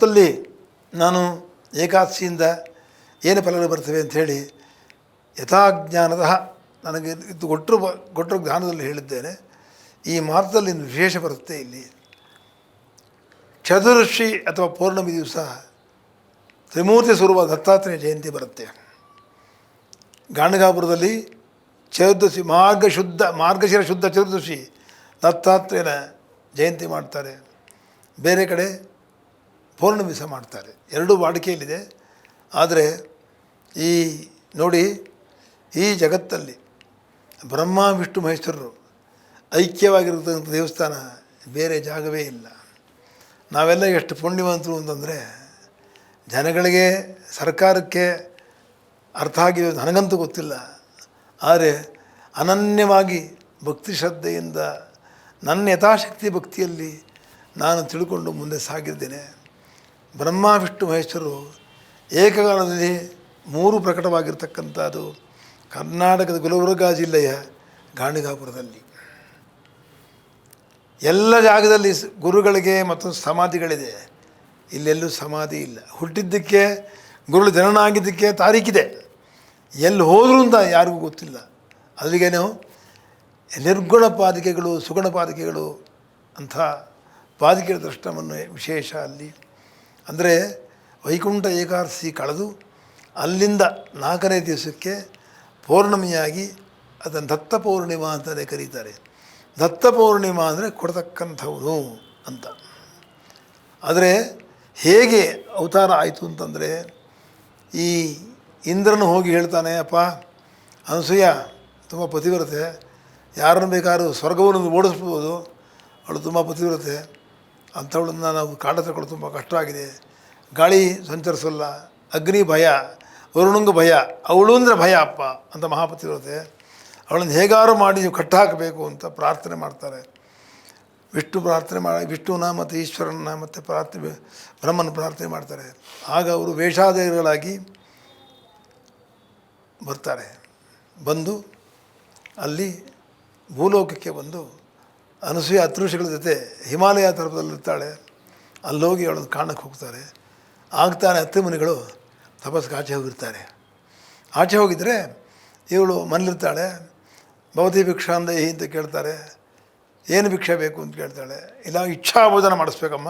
ಹೊತ್ತಲ್ಲಿ ನಾನು ಏಕಾದಶಿಯಿಂದ ಏನು ಫಲಗಳು ಬರ್ತವೆ ಅಂಥೇಳಿ ಯಥಾಜ್ಞಾನದ ನನಗೆ ಇದು ಕೊಟ್ಟರು ಕೊಟ್ಟರು ಜ್ಞಾನದಲ್ಲಿ ಹೇಳಿದ್ದೇನೆ. ಈ ಮಾರ್ಗದಲ್ಲಿ ವಿಶೇಷ ಬರುತ್ತೆ ಇಲ್ಲಿ. ಚತುರ್ಷಿ ಅಥವಾ ಪೌರ್ಣಮಿ ದಿವಸ ತ್ರಿಮೂರ್ತಿ ಸ್ವರೂಪ ದತ್ತಾತ್ರೇಯ ಜಯಂತಿ ಬರುತ್ತೆ. ಗಾಣಗಾಪುರದಲ್ಲಿ ಚತುರ್ದಶಿ ಮಾರ್ಗ ಶುದ್ಧ, ಮಾರ್ಗಶಿರ ಶುದ್ಧ ಚತುರ್ದಶಿ ದತ್ತಾತ್ರೇಯನ ಜಯಂತಿ ಮಾಡ್ತಾರೆ. ಬೇರೆ ಕಡೆ ಪೌರ್ಣಮಿ ವಿಷ ಮಾಡ್ತಾರೆ. ಎರಡೂ ವಾಡಿಕೆಯಲ್ಲಿದೆ. ಆದರೆ ಈ ನೋಡಿ ಈ ಜಗತ್ತಲ್ಲಿ ಬ್ರಹ್ಮ, ವಿಷ್ಣು, ಮಹೇಶ್ವರರು ಐಕ್ಯವಾಗಿರತಕ್ಕಂಥ ದೇವಸ್ಥಾನ ಬೇರೆ ಜಾಗವೇ ಇಲ್ಲ. ನಾವೆಲ್ಲ ಎಷ್ಟು ಪುಣ್ಯವಂತರು ಅಂತಂದರೆ ಜನಗಳಿಗೆ ಸರ್ಕಾರಕ್ಕೆ ಅರ್ಥ ಆಗಿದೆ ನನಗಂತೂ ಗೊತ್ತಿಲ್ಲ. ಆದರೆ ಅನನ್ಯವಾಗಿ ಭಕ್ತಿ ಶ್ರದ್ಧೆಯಿಂದ ನನ್ನ ಯಥಾಶಕ್ತಿ ಭಕ್ತಿಯಲ್ಲಿ ನಾನು ತಿಳ್ಕೊಂಡು ಮುಂದೆ ಸಾಗಿದ್ದೇನೆ. ಬ್ರಹ್ಮ ವಿಷ್ಣು ಮಹೇಶ್ವರರು ಏಕಕಾಲದಲ್ಲಿ ಮೂರು ಪ್ರಕಟವಾಗಿರ್ತಕ್ಕಂಥದ್ದು. ಕರ್ನಾಟಕದ ಗುಲಬರ್ಗ ಜಿಲ್ಲೆಯ ಗಾಣಿಗಾಪುರದಲ್ಲಿ. ಎಲ್ಲ ಜಾಗದಲ್ಲಿ ಗುರುಗಳಿಗೆ ಮತ್ತೊಂದು ಸಮಾಧಿಗಳಿದೆ. ಇಲ್ಲೆಲ್ಲೂ ಸಮಾಧಿ ಇಲ್ಲ. ಹುಟ್ಟಿದ್ದಕ್ಕೆ, ಗುರುಗಳು ಜನನ ಆಗಿದ್ದಕ್ಕೆ ತಾರೀಕಿದೆ ಎಲ್ಲಿ ಹೋದರೂ ಅಂತ ಯಾರಿಗೂ ಗೊತ್ತಿಲ್ಲ. ಅಲ್ಲಿಗೇನು ನಿರ್ಗುಣ ಪಾದಿಕೆಗಳು, ಸುಗುಣ ಪಾದಿಕೆಗಳು ಅಂಥ ಪಾದಿಕೆಗಳ ದರ್ಶನವನ್ನು ವಿಶೇಷ ಅಲ್ಲಿ ಅಂದರೆ ವೈಕುಂಠ ಏಕಾದಶಿ ಕಳೆದು ಅಲ್ಲಿಂದ ನಾಲ್ಕನೇ ದಿವಸಕ್ಕೆ ಪೌರ್ಣಮಿಯಾಗಿ ಅದನ್ನು ದತ್ತ ಪೌರ್ಣಿಮಾ ಅಂತಲೇ ಕರೀತಾರೆ. ದತ್ತ ಪೌರ್ಣಿಮಾ ಅಂದರೆ ಕೊಡ್ತಕ್ಕಂಥವನು ಅಂತ. ಆದರೆ ಹೇಗೆ ಅವತಾರ ಆಯಿತು ಅಂತಂದರೆ ಈ ಇಂದ್ರನು ಹೋಗಿ ಹೇಳ್ತಾನೆ, ಅಪ್ಪ, ಅನಸೂಯ, ತುಂಬ ಪತಿವ್ರತೆ. ಯಾರನ್ನು ಬೇಕಾದ್ರೂ ಸ್ವರ್ಗವನ್ನು ಓಡಿಸ್ಬೋದು. ಅವಳು ತುಂಬ ಪತಿವ್ರತೆ. ಅಂಥವಳನ್ನು ನಾವು ಕಾಡ ತಗೊಳ್ಳೋದು ತುಂಬ ಕಷ್ಟ ಆಗಿದೆ. ಗಾಳಿ ಸಂಚರಿಸಲ್ಲ, ಅಗ್ನಿ ಭಯ, ವರುಣಂಗ ಭಯ, ಅವಳು ಅಂದರೆ ಭಯ ಅಪ್ಪ ಅಂತ ಮಹಾಪತಿವ್ರತೆ ಅವಳನ್ನು ಹೇಗಾರು ಮಾಡಿ ನೀವು ಕಟ್ಟಾಕಬೇಕು ಅಂತ ಪ್ರಾರ್ಥನೆ ಮಾಡ್ತಾರೆ. ವಿಷ್ಣು ಪ್ರಾರ್ಥನೆ ಮಾಡಿ, ವಿಷ್ಣುನ ಮತ್ತು ಈಶ್ವರನ ಮತ್ತು ಪ್ರಾರ್ಥನೆ, ಬ್ರಹ್ಮನ ಪ್ರಾರ್ಥನೆ ಮಾಡ್ತಾರೆ. ಆಗ ಅವರು ವೇಷಾಧಾರಿಗಳಾಗಿ ಬರ್ತಾರೆ. ಬಂದು ಅಲ್ಲಿ ಭೂಲೋಕಕ್ಕೆ ಬಂದು ಅನಸೂಯ ಹತ್ತು ಜೊತೆ ಹಿಮಾಲಯ ತರಪದಲ್ಲಿರ್ತಾಳೆ ಅಲ್ಲೋಗಿ ಅವಳನ್ನು ಕಾಣಕ್ಕೆ ಹೋಗ್ತಾರೆ. ಆಗ್ತಾನೆ ಹತ್ತು ಮುನಿಗಳು ತಪಸ್ಸಿಗೆ ಆಚೆ ಹೋಗಿರ್ತಾರೆ. ಆಚೆ ಹೋಗಿದ್ದರೆ ಇವಳು ಮನೇಲಿರ್ತಾಳೆ ಭವತಿ ಭಿಕ್ಷಾ ಏ ಅಂತ ಕೇಳ್ತಾರೆ. ಏನು ಭಿಕ್ಷೆ ಬೇಕು ಅಂತ ಕೇಳ್ತಾಳೆ. ಇಲ್ಲ ಇಚ್ಛಾಬೋಧನ ಮಾಡಿಸ್ಬೇಕಮ್ಮ.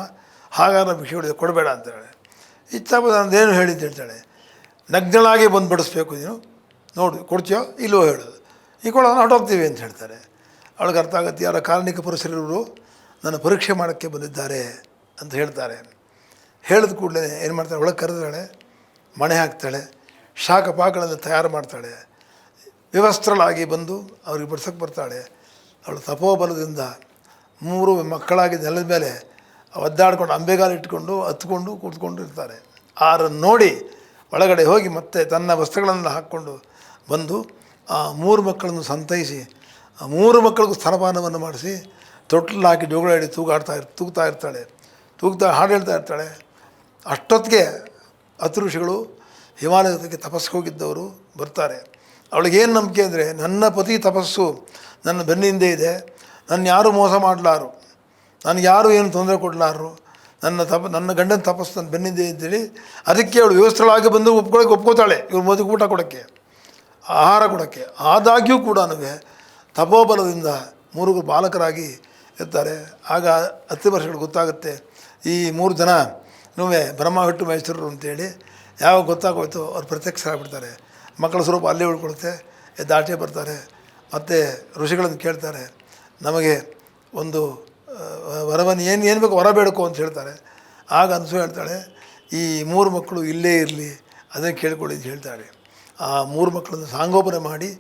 ಹಾಗಾದ್ರೆ ಭಿಕ್ಷೆ ಹೊಡೆದು ಕೊಡಬೇಡ ಅಂತಾಳೆ ಇಚ್ಛಾಬೋಧನ ಅಂದೇನು ಹೇಳಿ ಅಂತ ಹೇಳ್ತಾಳೆ. ನಗ್ನಳಾಗಿ ಬಂದು ಬಡಿಸ್ಬೇಕು ನೀನು. ನೋಡು, ಕೊಡ್ತೀಯೋ ಇಲ್ಲವೋ ಹೇಳೋದು ಈ ಕೊಡೋಣ ಹೊಟ್ಟೋಗ್ತೀವಿ ಅಂತ ಹೇಳ್ತಾರೆ. ಅವಳಿಗೆ ಅರ್ಥ ಆಗುತ್ತೆ, ಯಾರ ಕಾರಣಿಕ ಪುರುಷರಿವರು ನನ್ನ ಪರೀಕ್ಷೆ ಮಾಡೋಕ್ಕೆ ಬಂದಿದ್ದಾರೆ ಅಂತ ಹೇಳ್ತಾರೆ. ಹೇಳಿದ ಕೂಡಲೇ ಏನು ಮಾಡ್ತಾಳೆ? ಒಳಗೆ ಕರೆದಾಳೆ ಮಣೆ ಹಾಕ್ತಾಳೆ ಶಾಖ ಪಾಕಗಳನ್ನು ತಯಾರು ಮಾಡ್ತಾಳೆ. ವಿವಸ್ತ್ರಳಾಗಿ ಬಂದು ಅವ್ರಿಗೆ ಬಡ್ಸೋಕ್ಕೆ ಬರ್ತಾಳೆ. ಅವಳು ತಪೋಬಲದಿಂದ ಮೂರು ಮಕ್ಕಳಾಗಿ ನೆಲದ ಮೇಲೆ ಒದ್ದಾಡ್ಕೊಂಡು ಅಂಬೆಗಾಲು ಇಟ್ಕೊಂಡು ಹತ್ಕೊಂಡು ಕೂತ್ಕೊಂಡು ಇರ್ತಾರೆ. ಆರನ್ನು ನೋಡಿ ಒಳಗಡೆ ಹೋಗಿ ಮತ್ತೆ ತನ್ನ ವಸ್ತ್ರಗಳನ್ನು ಹಾಕ್ಕೊಂಡು ಬಂದು ಆ ಮೂರು ಮಕ್ಕಳನ್ನು ಸಂತೈಸಿ ಮೂರು ಮಕ್ಕಳಿಗೂ ಸ್ತನಪಾನವನ್ನು ಮಾಡಿಸಿ ತೊಟ್ಟಲು ಹಾಕಿ ಜೋಗಳ ಹಿಡಿ ತೂಗಾಡ್ತಾ ಇರ್, ತೂಗ್ತಾ ಇರ್ತಾಳೆ. ತೂಗ್ತಾ ಹಾಡು ಹೇಳ್ತಾ ಇರ್ತಾಳೆ. ಅಷ್ಟೊತ್ತಿಗೆ ಅತೃಷಿಗಳು ಹಿಮಾಲಯಕ್ಕೆ ತಪಸ್ಸಿಗೆ ಹೋಗಿದ್ದವರು ಬರ್ತಾರೆ. ಅವಳಿಗೇನು ನಂಬಿಕೆ ಅಂದರೆ, ನನ್ನ ಪತಿ ತಪಸ್ಸು ನನ್ನ ಬೆನ್ನಿಂದೆ ಇದೆ. ನನ್ನ ಯಾರು ಮೋಸ ಮಾಡಲಾರು? ನನಗೆ ಯಾರು ಏನು ತೊಂದರೆ ಕೊಡಲಾರರು ನನ್ನ ತಪ, ನನ್ನ ಗಂಡನ ತಪಸ್ಸು ನನ್ನ ಬೆನ್ನಿಂದೆ ಅಂತೇಳಿ ಅದಕ್ಕೆ ಅವಳು ವ್ಯವಸ್ಥಳಾಗಿ ಬಂದು ಒಪ್ಕೊಳ್ಳೋಕೆ ಒಪ್ಕೋತಾಳೆ. ಇವ್ರ ಮೊದಲು ಊಟ ಕೊಡೋಕ್ಕೆ, ಆಹಾರ ಕೊಡೋಕ್ಕೆ. ಆದಾಗ್ಯೂ ಕೂಡ ತಪೋಬಲದಿಂದ ಮೂರು ಬಾಲಕರಾಗಿ ಇರ್ತಾರೆ. ಆಗ ಹತ್ತು ವರ್ಷಗಳು ಗೊತ್ತಾಗುತ್ತೆ. ಈ ಮೂರು ಜನ ನುವೆ ಬ್ರಹ್ಮ ಹುಟ್ಟು ಮಹೇಶ್ವರರು ಅಂತೇಳಿ ಯಾವಾಗ ಗೊತ್ತಾಗೋಯ್ತು ಅವ್ರು ಪ್ರತ್ಯಕ್ಷರಾಗ್ಬಿಡ್ತಾರೆ. ಮಕ್ಕಳ ಸ್ವರೂಪ ಅಲ್ಲೇ ಉಳ್ಕೊಳುತ್ತೆ. ದಾಟೆ ಬರ್ತಾರೆ. ಮತ್ತು ಋಷಿಗಳನ್ನು ಕೇಳ್ತಾರೆ. ನಮಗೆ ಒಂದು ವರವನ್ನು ಏನು ಏನು ಬೇಕು ವರ ಬೇಡಕೋ ಅಂತ ಹೇಳ್ತಾರೆ. ಆಗ ಅನ್ಸು ಹೇಳ್ತಾಳೆ, ಈ ಮೂರು ಮಕ್ಕಳು ಇಲ್ಲೇ ಇರಲಿ, ಅದನ್ನು ಕೇಳ್ಕೊಳ್ಳಿ ಅಂತ ಹೇಳ್ತಾಳೆ. ಆ ಮೂರು ಮಕ್ಕಳನ್ನು ಸಾಂಗೋಪನೆ ಮಾಡಿ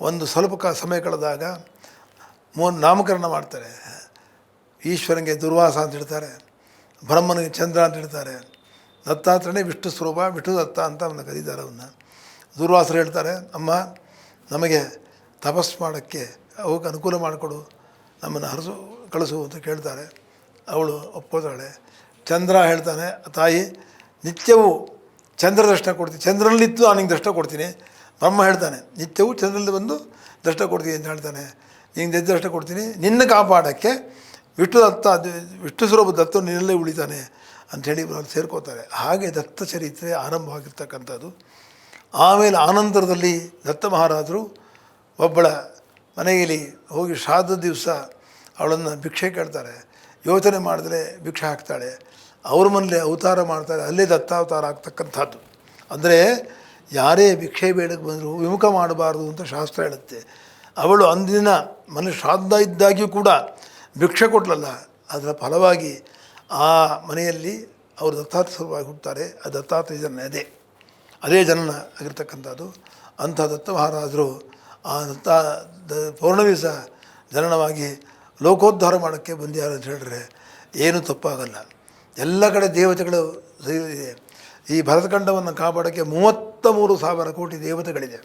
ಒಂದು ಸ್ವಲ್ಪ ಕ ಸಮಯ ಕಳೆದಾಗ ಮೋ ನಾಮಕರಣ ಮಾಡ್ತಾರೆ. ಈಶ್ವರನಿಗೆ ದುರ್ವಾಸ ಅಂತ ಹೇಳ್ತಾರೆ. ಬ್ರಹ್ಮನಿಗೆ ಚಂದ್ರ ಅಂತ ಹೇಳ್ತಾರೆ. ದತ್ತಾತ್ರನೇ ವಿಷ್ಣು ಸ್ವರೂಪ, ವಿಷ್ಣು ದತ್ತ ಅಂತ ಅವನ್ನ ಕರೀತಾರೆ ಅವನ್ನ. ದುರ್ವಾಸರು ಹೇಳ್ತಾರೆ, ಅಮ್ಮ, ನಮಗೆ ತಪಸ್ ಮಾಡೋಕ್ಕೆ ಅವಕ್ಕೆ ಅನುಕೂಲ ಮಾಡಿಕೊಡು. ನಮ್ಮನ್ನು ಹರಸು, ಕಳಿಸು ಅಂತ ಕೇಳ್ತಾರೆ. ಅವಳು ಒಪ್ಕೋತಾಳೆ ಚಂದ್ರ ಹೇಳ್ತಾನೆ, ತಾಯಿ, ನಿತ್ಯವೂ ಚಂದ್ರ ದರ್ಶನ ಕೊಡ್ತೀನಿ ಚಂದ್ರನಲ್ಲಿತ್ತು ನಾನು ನಿಂಗೆ ದರ್ಶನ ಕೊಡ್ತೀನಿ. ಬ್ರಹ್ಮ ಹೇಳ್ತಾನೆ, ನಿತ್ಯವೂ ಚಂದ್ರನಲ್ಲಿ ಬಂದು ದೃಷ್ಟ ಕೊಡ್ತೀನಿ ಅಂತ ಹೇಳ್ತಾನೆ. ನಿಂಗೆ ದಷ್ಟ ಕೊಡ್ತೀನಿ, ನಿನ್ನ ಕಾಪಾಡೋಕ್ಕೆ ವಿಷ್ಣು ದತ್ತ ವಿಷ್ಣು ಸ್ವರೂಪ ದತ್ತ ನಿನ್ನಲ್ಲೇ ಉಳಿತಾನೆ ಅಂಥೇಳಿ ಅವ್ರು ಸೇರ್ಕೋತಾರೆ. ಹಾಗೆ ದತ್ತ ಚರಿತ್ರೆ ಆರಂಭವಾಗಿರ್ತಕ್ಕಂಥದ್ದು. ಆಮೇಲೆ ಆನಂತರದಲ್ಲಿ ದತ್ತ ಮಹಾರಾಜರು ಒಬ್ಬಳ ಮನೆಯಲ್ಲಿ ಹೋಗಿ ಶ್ರಾದ್ದ ದಿವಸ ಅವಳನ್ನು ಭಿಕ್ಷೆ ಕೇಳ್ತಾರೆ. ಯೋಚನೆ ಮಾಡಿದ್ರೆ ಭಿಕ್ಷೆ ಹಾಕ್ತಾಳೆ. ಅವ್ರ ಮನೇಲಿ ಅವತಾರ ಮಾಡ್ತಾರೆ. ಅಲ್ಲೇ ದತ್ತಾವತಾರ ಆಗ್ತಕ್ಕಂಥದ್ದು. ಅಂದರೆ ಯಾರೇ ಭಿಕ್ಷೆ ಬೇಡಕ್ಕೆ ಬಂದರೂ ವಿಮುಖ ಮಾಡಬಾರ್ದು ಅಂತ ಶಾಸ್ತ್ರ ಹೇಳುತ್ತೆ. ಅವಳು ಅಂದಿನ ಮನೆ ಶ್ರಾದ್ದ ಇದ್ದಾಗಿಯೂ ಕೂಡ ಭಿಕ್ಷೆ ಕೊಟ್ಲಲ್ಲ ಅದರ ಫಲವಾಗಿ ಆ ಮನೆಯಲ್ಲಿ ಅವರು ದತ್ತಾತ್ರೇಯವಾಗಿ ಹುಟ್ಟುತ್ತಾರೆ. ಆ ದತ್ತಾತ್ರೇಯ ಜನ ಅದೇ. ಅದೇ ಜನನ ಆಗಿರ್ತಕ್ಕಂಥದ್ದು. ಅಂಥ ದತ್ತ ಮಹಾರಾಜರು ಆ ದತ್ತ, ದ ಪೌರ್ಣಮಿ ಸಹ ಜನನವಾಗಿ ಲೋಕೋದ್ಧಾರ ಮಾಡೋಕ್ಕೆ ಬಂದಿದ್ದಾರೆ ಅಂತ ಹೇಳಿದ್ರೆ ಏನೂ ತಪ್ಪಾಗಲ್ಲ. ಎಲ್ಲ ಕಡೆ ದೇವತೆಗಳು ಇದೆ. ಈ ಭರತಖಂಡವನ್ನು ಕಾಪಾಡೋಕ್ಕೆ ಮೂವತ್ತ ಮೂರು ಸಾವಿರ ಕೋಟಿ ದೇವತೆಗಳಿದೆ.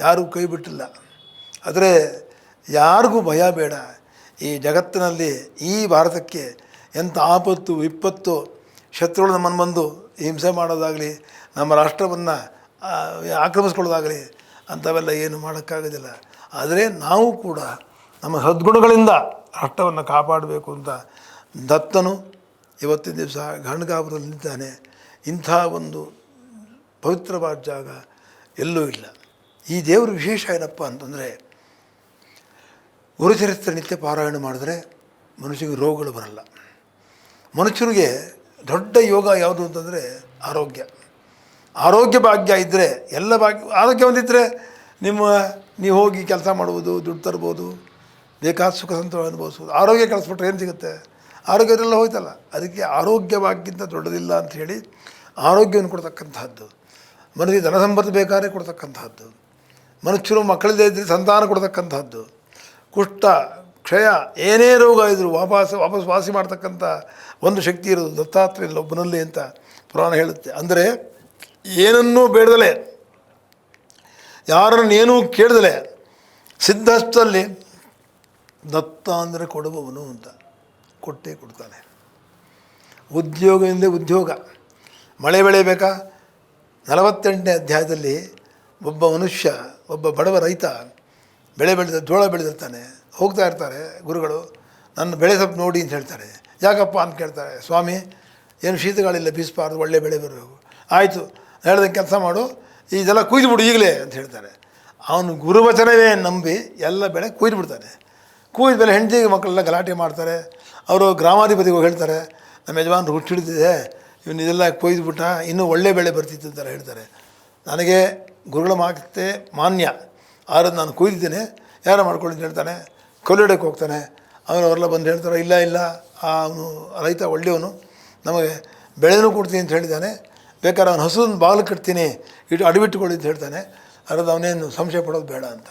ಯಾರೂ ಕೈ ಬಿಟ್ಟಿಲ್ಲ. ಆದರೆ ಯಾರಿಗೂ ಭಯ ಬೇಡ. ಈ ಜಗತ್ತಿನಲ್ಲಿ ಈ ಭಾರತಕ್ಕೆ ಎಂಥ ಆಪತ್ತು, ವಿಪತ್ತು, ಶತ್ರುಗಳು ನಮ್ಮನ್ನು ಬಂದು ಹಿಂಸೆ ಮಾಡೋದಾಗಲಿ, ನಮ್ಮ ರಾಷ್ಟ್ರವನ್ನು ಆಕ್ರಮಿಸ್ಕೊಳ್ಳೋದಾಗಲಿ ಅಂಥವೆಲ್ಲ ಏನು ಮಾಡೋಕ್ಕಾಗೋದಿಲ್ಲ. ಆದರೆ ನಾವು ಕೂಡ ನಮ್ಮ ಸದ್ಗುಣಗಳಿಂದ ರಾಷ್ಟ್ರವನ್ನು ಕಾಪಾಡಬೇಕು ಅಂತ ದತ್ತನು ಇವತ್ತಿನ ದಿವಸ ಗಣಗಾಪುರದಲ್ಲಿ ನಿಂತಾನೆ ಇಂಥ ಒಂದು ಪವಿತ್ರವಾದ ಜಾಗ ಎಲ್ಲೂ ಇಲ್ಲ. ಈ ದೇವರ ವಿಶೇಷ ಏನಪ್ಪ ಅಂತಂದರೆ, ಗುರುಚರಿತ್ರ ನಿತ್ಯ ಪಾರಾಯಣ ಮಾಡಿದ್ರೆ ಮನುಷ್ಯನಿಗೆ ರೋಗಗಳು ಬರಲ್ಲ. ಮನುಷ್ಯನಿಗೆ ದೊಡ್ಡ ಯೋಗ ಯಾವುದು ಅಂತಂದರೆ ಆರೋಗ್ಯ. ಆರೋಗ್ಯ ಭಾಗ್ಯ ಇದ್ದರೆ ಎಲ್ಲ ಭಾಗ್ಯ, ಆರೋಗ್ಯ ಒಂದಿದ್ದರೆ ನಿಮ್ಮ, ನೀವು ಹೋಗಿ ಕೆಲಸ ಮಾಡ್ಬೋದು ದುಡ್ಡು ತರ್ಬೋದು, ಬೇಕಾದ ಸುಖ ಸಂತೋಷ ಅನುಭವಿಸ್ಬೋದು ಆರೋಗ್ಯ ಕಳಿಸ್ಬಿಟ್ರೆ ಏನು ಸಿಗುತ್ತೆ? ಆರೋಗ್ಯದೆಲ್ಲ ಹೋಯ್ತಲ್ಲ. ಅದಕ್ಕೆ ಆರೋಗ್ಯವಾಗಿಂತ ದೊಡ್ಡದಿಲ್ಲ ಅಂತ ಹೇಳಿ ಆರೋಗ್ಯವನ್ನು ಕೊಡ್ತಕ್ಕಂಥದ್ದು ಮನಸ್ಸಿಗೆ ಧನ ಸಂಪತ್ತು ಬೇಕಾದ್ರೆ ಕೊಡ್ತಕ್ಕಂಥದ್ದು ಮನುಷ್ಯರು ಮಕ್ಕಳದೇ ಇದ್ದರೆ ಸಂತಾನ ಕೊಡ್ತಕ್ಕಂಥದ್ದು ಕುಷ್ಠ, ಕ್ಷಯ, ಏನೇ ರೋಗ ಇದ್ದರೂ ವಾಪಸ್ ವಾಪಸ್ ವಾಸಿ ಮಾಡ್ತಕ್ಕಂಥ ಒಂದು ಶಕ್ತಿ ಇರೋದು ದತ್ತಾತ್ರೇಯ ಒಬ್ಬನಲ್ಲಿ ಅಂತ ಪುರಾಣ ಹೇಳುತ್ತೆ. ಅಂದರೆ ಏನನ್ನೂ ಬೇಡದಲೆ, ಯಾರನ್ನು ಏನೂ ಕೇಳಿದಲೆ, ಸಿದ್ಧಸ್ಥಲ್ಲಿ ದತ್ತ ಅಂದರೆ ಕೊಡುವವನು ಅಂತ ಕೊಟ್ಟೇ ಕೊಡ್ತಾನೆ. ಉದ್ಯೋಗದಿಂದ ಉದ್ಯೋಗ. ಮಳೆ ಬೆಳೆಯಬೇಕಾ? ನಲವತ್ತೆಂಟನೇ ಅಧ್ಯಾಯದಲ್ಲಿ ಒಬ್ಬ ಮನುಷ್ಯ, ಒಬ್ಬ ಬಡವ ರೈತ ಬೆಳೆ ಬೆಳೆದ, ಜೋಳ ಬೆಳೆದಿರ್ತಾನೆ, ಹೋಗ್ತಾ ಇರ್ತಾರೆ ಗುರುಗಳು, ನನ್ನ ಬೆಳೆ ಸ್ವಲ್ಪ ನೋಡಿ ಅಂತ ಹೇಳ್ತಾರೆ. ಯಾಕಪ್ಪ ಅಂತ ಕೇಳ್ತಾರೆ, ಸ್ವಾಮಿ, ಏನು ಶೀತಗಾಳಿಲ್ಲ ಬೀಸಬಾರ್ದು, ಒಳ್ಳೆ ಬೆಳೆ ಬರಬೇಕು. ಆಯಿತು, ಹೇಳ್ದಂಗೆ ಕೆಲಸ ಮಾಡು, ಇದೆಲ್ಲ ಕುಯ್ದು ಬಿಡು ಈಗಲೇ ಅಂತ ಹೇಳ್ತಾರೆ. ಅವನು ಗುರುವಚನವೇ ನಂಬಿ ಎಲ್ಲ ಬೆಳೆ ಕುಯ್ದು ಬಿಡ್ತಾನೆ ಕುಯ್ದ ಮೇಲೆ ಹೆಂಡತಿ ಮಕ್ಕಳೆಲ್ಲ ಗಲಾಟೆ ಮಾಡ್ತಾರೆ, ಅವರು ಗ್ರಾಮಾಧಿಪತಿಗೆ ಹೇಳ್ತಾರೆ, ನಮ್ಮ ಯಜಮಾನ್ರು ಹುಟ್ಟಿಡ್ತಿದೆ ಇವನು ಇದೆಲ್ಲ ಕೊಯ್ದುಬಿಟ್ಟ ಇನ್ನೂ ಒಳ್ಳೆ ಬೆಳೆ ಬರ್ತಿತ್ತು ಅಂತ ಹೇಳ್ತಾರೆ. ನನಗೆ ಗುರುಗಳ ಮಾತೆ ಮಾನ್ಯ. ಆದರೆ ನಾನು ಕೊಯ್ದಿದ್ದೇನೆ. ಯಾರು ಮಾಡ್ಕೊಳ್ಳಿ ಅಂತ ಹೇಳ್ತಾನೆ. ಕೊಲ್ಲಿಡಕ್ಕೆ ಹೋಗ್ತಾನೆ. ಅವನು ಅವರೆಲ್ಲ ಬಂದು ಹೇಳ್ತಾರೆ, ಇಲ್ಲ ಇಲ್ಲ. ಆ, ಅವನು ರೈತ ಒಳ್ಳೆಯವನು. ನಮಗೆ ಬೆಳೆನೂ ಕೊಡ್ತೀನಿ ಅಂತ ಹೇಳಿದ್ದಾನೆ. ಬೇಕಾದ್ರೆ ಅವನು ಹಸುವನ್ನು ಬಾಗಿಲು ಕಟ್ತೀನಿ. ಇಟ್ಟು ಅಡವಿಟ್ಟುಕೊಳ್ಳಿ ಅಂತ ಹೇಳ್ತಾನೆ. ಅದ್ರದ್ದು ಅವನೇನು ಸಂಶಯ ಪಡೋದು ಬೇಡ ಅಂತ.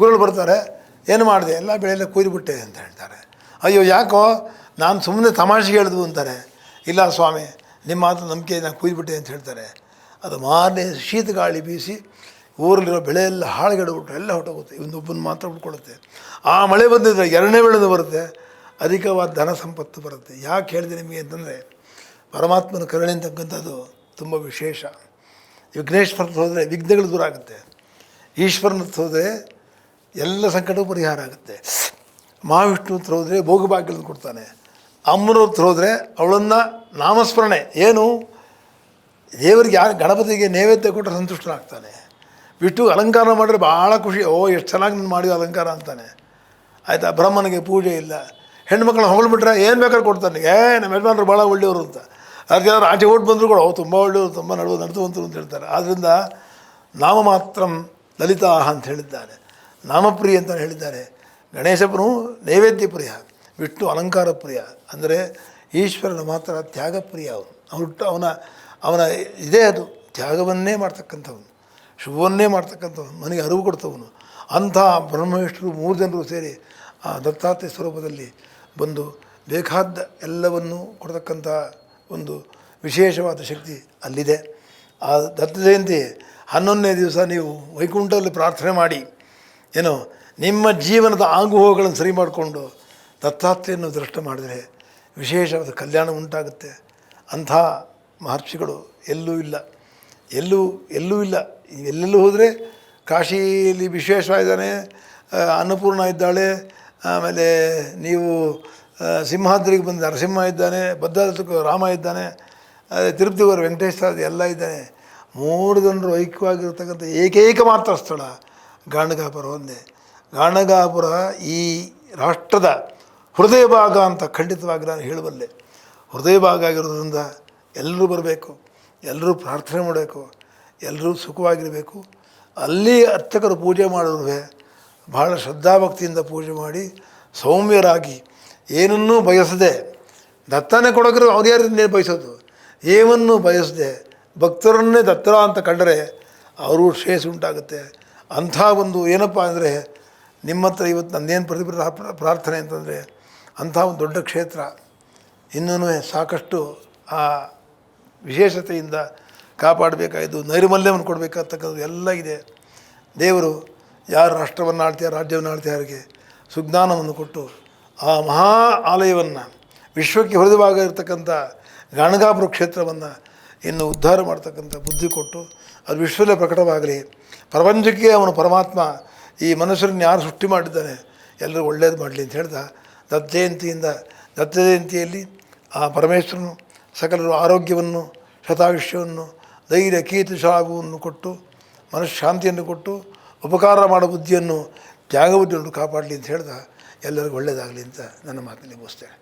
ಗುರುಗಳು ಬರ್ತಾರೆ. ಏನು ಮಾಡಿದೆ? ಎಲ್ಲ ಬೆಳೆಯೆಲ್ಲ ಕೊಯ್ದುಬಿಟ್ಟೆ ಅಂತ ಹೇಳ್ತಾರೆ. ಅಯ್ಯೋ, ಯಾಕೋ ನಾನು ಸುಮ್ಮನೆ ತಮಾಷೆಗೆ ಹೇಳಿದ್ವು ಅಂತಾರೆ. ಇಲ್ಲ ಸ್ವಾಮಿ ನಿಮ್ಮ ಮಾತು ನಂಬಿಕೆ ನಾನು ಕುಯ್ದುಬಿಟ್ಟೆ ಅಂತ ಹೇಳ್ತಾರೆ. ಅದು ಮಾರನೇ ಶೀತ ಗಾಳಿ ಬೀಸಿ ಊರಲ್ಲಿರೋ ಬೆಳೆ ಎಲ್ಲ ಹಾಳುಗೆಡಬಿಟ್ಟು ಎಲ್ಲ ಹೊಟ್ಟೋಗುತ್ತೆ ಇವನೊಬ್ಬನ ಮಾತ್ರ ಉಳ್ಕೊಳ್ಳುತ್ತೆ. ಆ ಮಳೆ ಬಂದಿದ್ರೆ ಎರಡನೇ ಬೆಳೆದು ಬರುತ್ತೆ. ಅಧಿಕವಾದ ಧನ ಸಂಪತ್ತು ಬರುತ್ತೆ. ಯಾಕೆ ಹೇಳಿದೆ ನಿಮಗೆ ಅಂತಂದರೆ ಪರಮಾತ್ಮನ ಕರುಣೆ ಅಂತಕ್ಕಂಥದ್ದು ತುಂಬ ವಿಶೇಷ. ವಿಘ್ನೇಶ್ವರ ಹೋದರೆ ವಿಘ್ನಗಳು ದೂರ ಆಗುತ್ತೆ. ಈಶ್ವರನ ಹೋದರೆ ಎಲ್ಲ ಸಂಕಟವೂ ಪರಿಹಾರ ಆಗುತ್ತೆ. ಮಹಾವಿಷ್ಣು ಹತ್ರ ಹೋದರೆ ಭೋಗಭಾಗ್ಯಗಳನ್ನು ಕೊಡ್ತಾನೆ. ಅಮ್ಮನ ಹತ್ರ ಹೋದರೆ ಅವಳನ್ನು ನಾಮಸ್ಮರಣೆ. ಏನು? ದೇವರಿಗೆ ಯಾರು, ಗಣಪತಿಗೆ ನೈವೇದ್ಯ ಕೊಟ್ಟರೆ ಸಂತುಷ್ಟನಾಗ್ತಾನೆ. ಬಿಟ್ಟು ಅಲಂಕಾರ ಮಾಡಿದ್ರೆ ಭಾಳ ಖುಷಿ. ಓ, ಎಷ್ಟು ಚೆನ್ನಾಗಿ ನಾನು ಮಾಡಿದ ಅಲಂಕಾರ ಅಂತಾನೆ. ಆಯಿತಾ? ಬ್ರಹ್ಮನಿಗೆ ಪೂಜೆ ಇಲ್ಲ. ಹೆಣ್ಮಕ್ಳನ್ನ ಹೊಗಳ್ಬಿಟ್ರೆ ಏನು ಬೇಕಾದ್ರೆ ಕೊಡ್ತಾನೆ. ಏ, ನಮ್ಮ ಯಜಮಾನರು ಭಾಳ ಒಳ್ಳೆಯವರು ಅಂತ. ಅದಕ್ಕೆ ಆಚೆ ಓಟ್ ಬಂದರೂ ಕೂಡ ಅವು ತುಂಬ ಒಳ್ಳೆಯವರು, ತುಂಬ ನಡುವ ನಡೆದುವಂತರು ಅಂತ ಹೇಳ್ತಾರೆ. ಆದ್ದರಿಂದ ನಾಮ ಮಾತ್ರ ಲಲಿತಾಹ ಅಂತ ಹೇಳಿದ್ದಾರೆ. ನಾಮಪ್ರಿಯ ಅಂತ ಹೇಳಿದ್ದಾರೆ. ಗಣೇಶಪ್ಪನು ನೈವೇದ್ಯ ಪ್ರಿಯ. ವಿಷ್ಣು ಅಲಂಕಾರ ಪ್ರಿಯ ಅಂದರೆ ಈಶ್ವರನ ಮಾತ್ರ ತ್ಯಾಗಪ್ರಿಯ ಅವನು. ಅವನು ಅವನ ಅವನ ಇದೇ ಅದು. ತ್ಯಾಗವನ್ನೇ ಮಾಡ್ತಕ್ಕಂಥವನು. ಶುಭವನ್ನೇ ಮಾಡ್ತಕ್ಕಂಥವನು. ಮನೆಗೆ ಅರಿವು ಕೊಡ್ತವನು. ಅಂಥ ಬ್ರಹ್ಮವಿಷ್ಣರು ಮೂರು ಜನರು ಸೇರಿ ಆ ದತ್ತಾತ್ರೇಯ ಸ್ವರೂಪದಲ್ಲಿ ಬಂದು ಬೇಕಾದ ಎಲ್ಲವನ್ನೂ ಕೊಡ್ತಕ್ಕಂಥ ಒಂದು ವಿಶೇಷವಾದ ಶಕ್ತಿ ಅಲ್ಲಿದೆ. ಆ ದತ್ತ ಜಯಂತಿ ಹನ್ನೊಂದನೇ ದಿವಸ ನೀವು ವೈಕುಂಠದಲ್ಲಿ ಪ್ರಾರ್ಥನೆ ಮಾಡಿ, ಏನು ನಿಮ್ಮ ಜೀವನದ ಆಗುಹೋಗಳನ್ನು ಸರಿ ಮಾಡಿಕೊಂಡು ದತ್ತಾತ್ರೇಯನ್ನು ದೃಷ್ಟ ಮಾಡಿದರೆ ವಿಶೇಷವಾದ ಕಲ್ಯಾಣ ಉಂಟಾಗುತ್ತೆ. ಅಂಥ ಮಹರ್ಷಿಗಳು ಎಲ್ಲೂ ಇಲ್ಲ. ಎಲ್ಲೂ ಎಲ್ಲೂ ಇಲ್ಲ. ಎಲ್ಲೆಲ್ಲೂ ಹೋದರೆ ಕಾಶಿಯಲ್ಲಿ ವಿಶ್ವೇಶ್ವರ ಇದ್ದಾನೆ ಅನ್ನಪೂರ್ಣ ಇದ್ದಾಳೆ, ಆಮೇಲೆ ನೀವು ಸಿಂಹಾದ್ರಿಗೆ ಬಂದ ನರಸಿಂಹ ಇದ್ದಾನೆ ಭದ್ರಾವತಿಗೆ ರಾಮ ಇದ್ದಾನೆ, ಅದೇ ತಿರುಪತಿಗೆ ಬರೋ ವೆಂಕಟೇಶ್ವರ ಎಲ್ಲ ಇದ್ದಾನೆ. ಮೂರು ಜನರು ಐಕ್ಯವಾಗಿರ್ತಕ್ಕಂಥ ಏಕೈಕ ಮಾತ್ರ ಸ್ಥಳ ಗಾಣಗಾಪುರ ಒಂದೇ. ಗಾಣಗಾಪುರ ಈ ರಾಷ್ಟ್ರದ ಹೃದಯ ಭಾಗ ಅಂತ ಖಂಡಿತವಾಗಿ ನಾನು ಹೇಳಬಲ್ಲೆ ಹೃದಯ ಭಾಗ ಆಗಿರೋದ್ರಿಂದ ಎಲ್ಲರೂ ಬರಬೇಕು, ಎಲ್ಲರೂ ಪ್ರಾರ್ಥನೆ ಮಾಡಬೇಕು, ಎಲ್ಲರೂ ಸುಖವಾಗಿರಬೇಕು. ಅಲ್ಲಿ ಅರ್ಚಕರು ಪೂಜೆ ಮಾಡೋರು ಬಹಳ ಶ್ರದ್ಧಾಭಕ್ತಿಯಿಂದ ಪೂಜೆ ಮಾಡಿ ಸೌಮ್ಯರಾಗಿ, ಏನನ್ನೂ ಬಯಸದೆ, ದತ್ತನೇ ಕೊಡೋಕ್ರೆ ಅವ್ರು ಬಯಸೋದು? ಏನನ್ನೂ ಬಯಸದೆ ಭಕ್ತರನ್ನೇ ದತ್ತರ ಅಂತ ಕಂಡರೆ ಅವರು ಶ್ರೇಯಸ್ ಉಂಟಾಗುತ್ತೆ. ಅಂಥ ಒಂದು ಏನಪ್ಪ ಅಂದರೆ ನಿಮ್ಮ ಹತ್ರ ಇವತ್ತು ನಂದೇನು ಪ್ರತಿಭಟ ಪ್ರಾರ್ಥನೆ ಅಂತಂದರೆ ಅಂಥ ಒಂದು ದೊಡ್ಡ ಕ್ಷೇತ್ರ ಇನ್ನೂ ಸಾಕಷ್ಟು ಆ ವಿಶೇಷತೆಯಿಂದ ಕಾಪಾಡಬೇಕಾಯಿತು ನೈರ್ಮಲ್ಯವನ್ನು ಕೊಡಬೇಕಾಗ್ತಕ್ಕಂಥದ್ದು ಎಲ್ಲ ಇದೆ. ದೇವರು ಯಾರು ರಾಷ್ಟ್ರವನ್ನು ಆಳ್ತೀಯ ರಾಜ್ಯವನ್ನು ಆಳ್ತೀಯಾರಿಗೆ ಸುಜ್ಞಾನವನ್ನು ಕೊಟ್ಟು ಆ ಮಹಾ ಆಲಯವನ್ನು, ವಿಶ್ವಕ್ಕೆ ಹೃದಯವಾಗ ಇರತಕ್ಕಂಥ ಗಾಣಗಾಪುರ ಕ್ಷೇತ್ರವನ್ನು ಇನ್ನು ಉದ್ಧಾರ ಮಾಡ್ತಕ್ಕಂಥ ಬುದ್ಧಿ ಕೊಟ್ಟು ಅದು ವಿಶ್ವದಲ್ಲೇ ಪ್ರಕಟವಾಗಲಿ. ಪ್ರಪಂಚಕ್ಕೆ ಅವನು ಪರಮಾತ್ಮ ಈ ಮನುಷ್ಯರನ್ನು ಯಾರು ಸೃಷ್ಟಿ ಮಾಡಿದ್ದಾನೆ ಎಲ್ಲರೂ ಒಳ್ಳೇದು ಮಾಡಲಿ ಅಂತ ಹೇಳ್ದ ದತ್ತ ಜಯಂತಿಯಿಂದ ದತ್ತ ಜಯಂತಿಯಲ್ಲಿ ಆ ಪರಮೇಶ್ವರನು ಸಕಲರು ಆರೋಗ್ಯವನ್ನು, ಶತಾಯುಷ್ಯವನ್ನು, ಧೈರ್ಯ, ಕೀರ್ತಿ ಶಾಗುವನ್ನು ಕೊಟ್ಟು, ಮನಃಶಾಂತಿಯನ್ನು ಶಾಂತಿಯನ್ನು ಕೊಟ್ಟು, ಉಪಕಾರ ಮಾಡೋ ಬುದ್ಧಿಯನ್ನು ತ್ಯಾಗ ಬುದ್ಧಿಯನ್ನು ಕಾಪಾಡಲಿ ಅಂತ ಹೇಳ್ದ ಎಲ್ಲರಿಗೂ ಒಳ್ಳೆಯದಾಗಲಿ ಅಂತ ನನ್ನ ಮಾತಿನಲ್ಲಿ ಮುಗಿಸ್ತೇನೆ.